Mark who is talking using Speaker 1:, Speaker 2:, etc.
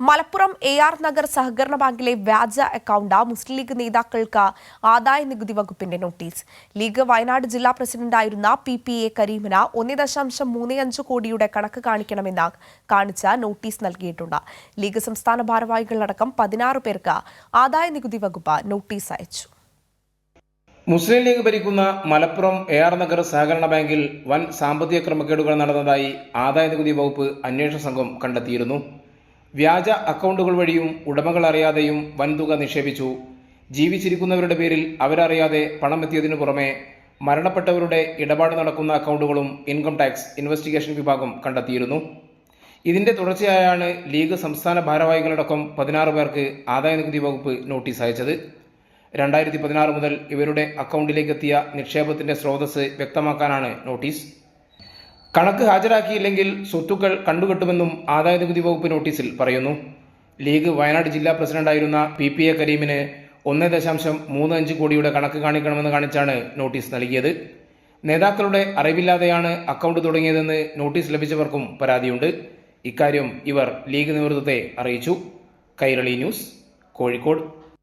Speaker 1: Malappuram A R Nagar സഹകരണ ബാങ്കിലെ വ്യാജ അക്കൗണ്ട് മുസ്ലിം ലീഗ് നേതാക്കൾക്ക് ആദായ നികുതി വകുപ്പിന്റെ നോട്ടീസ് ലീഗ് വയനാട് ജില്ലാ പ്രസിഡന്റായിരുന്ന പി പി എ കരീമിന് ഒന്ന് ദശാംശം മൂന്ന് അഞ്ച് കോടിയുടെ കണക്ക് കാണിക്കണമെന്ന് കാണിച്ച നോട്ടീസ് നൽകിയിട്ടുണ്ട്. ലീഗ് സംസ്ഥാന ഭാരവാഹികളടക്കം പതിനാറ് പേർക്ക് ആദായ നികുതി വകുപ്പ് നോട്ടീസ് അയച്ചു.
Speaker 2: മുസ്ലിം ലീഗ് ഭരിക്കുന്ന മലപ്പുറം എ ആർ നഗർ സഹകരണ ബാങ്കിൽ വൻ സാമ്പത്തിക ക്രമക്കേടുകൾ നടന്നതായി ആദായ നികുതി വകുപ്പ് അന്വേഷണ സംഘം കണ്ടെത്തിയിരുന്നു. വ്യാജ അക്കൗണ്ടുകൾ വഴിയും ഉടമകൾ അറിയാതെയും വൻതുക നിക്ഷേപിച്ചു. ജീവിച്ചിരിക്കുന്നവരുടെ പേരിൽ അവരറിയാതെ പണം എത്തിയതിനു പുറമെ മരണപ്പെട്ടവരുടെ ഇടപാട് നടക്കുന്ന അക്കൗണ്ടുകളും ഇൻകം ടാക്സ് ഇൻവെസ്റ്റിഗേഷൻ വിഭാഗം കണ്ടെത്തിയിരുന്നു. ഇതിന്റെ തുടർച്ചയായാണ് ലീഗ് സംസ്ഥാന ഭാരവാഹികളടക്കം പതിനാറ് പേർക്ക് ആദായ നികുതി വകുപ്പ് നോട്ടീസ് അയച്ചത്. രണ്ടായിരത്തി പതിനാറ് മുതൽ ഇവരുടെ അക്കൗണ്ടിലേക്കെത്തിയ നിക്ഷേപത്തിന്റെ സ്രോതസ് വ്യക്തമാക്കാനാണ് നോട്ടീസ്. കണക്ക് ഹാജരാക്കിയില്ലെങ്കിൽ സ്വത്തുക്കൾ കണ്ടുകെട്ടുമെന്നും ആദായ നികുതി വകുപ്പ് നോട്ടീസിൽ പറയുന്നു. ലീഗ് വയനാട് ജില്ലാ പ്രസിഡന്റായിരുന്ന പി പി എ കരീമിന് ഒന്ന് ദശാംശം മൂന്ന് അഞ്ച് കോടിയുടെ കണക്ക് കാണിക്കണമെന്ന് കാണിച്ചാണ് നോട്ടീസ് നൽകിയത്. നേതാക്കളുടെ അറിവില്ലാതെയാണ് അക്കൗണ്ട് തുടങ്ങിയതെന്ന് നോട്ടീസ് ലഭിച്ചവർക്കും പരാതിയുണ്ട്. ഇക്കാര്യം ഇവർ ലീഗ് നേതൃത്വത്തെ അറിയിച്ചു. കൈരളി ന്യൂസ് കോഴിക്കോട്.